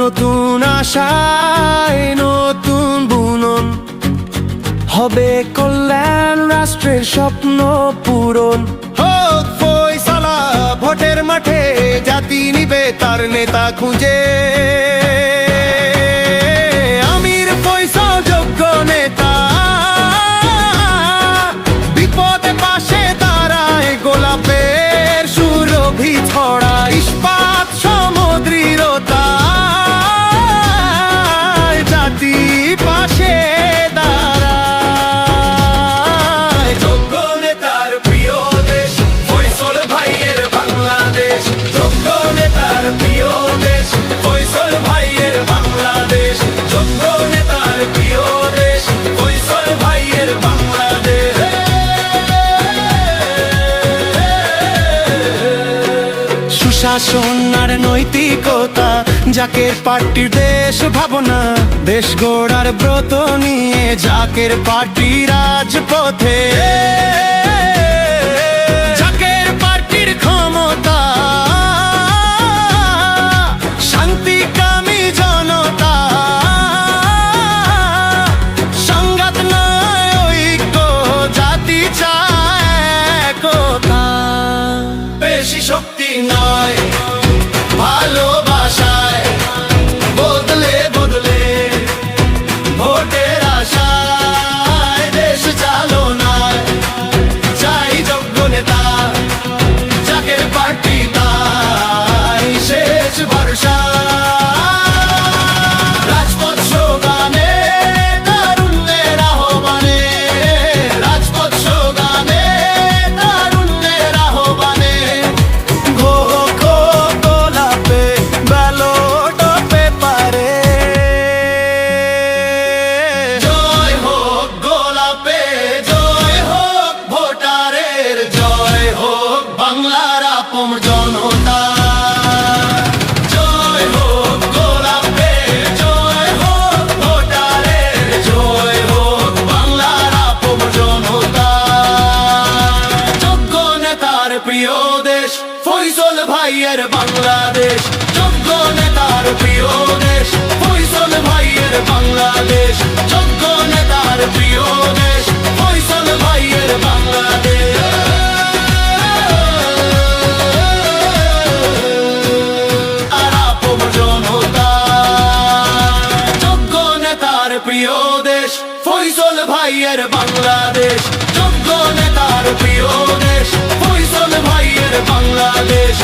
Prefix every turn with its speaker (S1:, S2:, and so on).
S1: নতুন আশায়, নতুন বুনন। হবে কল্যাণ রাষ্ট্রের স্বপ্ন পূরণ। ভোটের মাঠে জাতি নিবে তার নেতা খুঁজে। heart সুশাসন আর নৈতিকতা, জাকের পার্টির দেশ ভাবনা, দেশ গোড়ার ব্রত নিয়ে জাকের পার্টি রাজপথে। জাকের পার্টির ক্ষমতা জনতা নয় ভালোবাসায় দেশ ফয়সল ভাইয়ের বাংলাদেশ। যোগ্য নেতার প্রিয় দেশ ফয়সল ভাইয়ের বাংলাদেশ। যোগ্য নেতার প্রিয় ভাইয়ের বাংলাদেশ যোগ্য নেতার প্রিয় দেশ ভাইয়ের বাংলাদেশ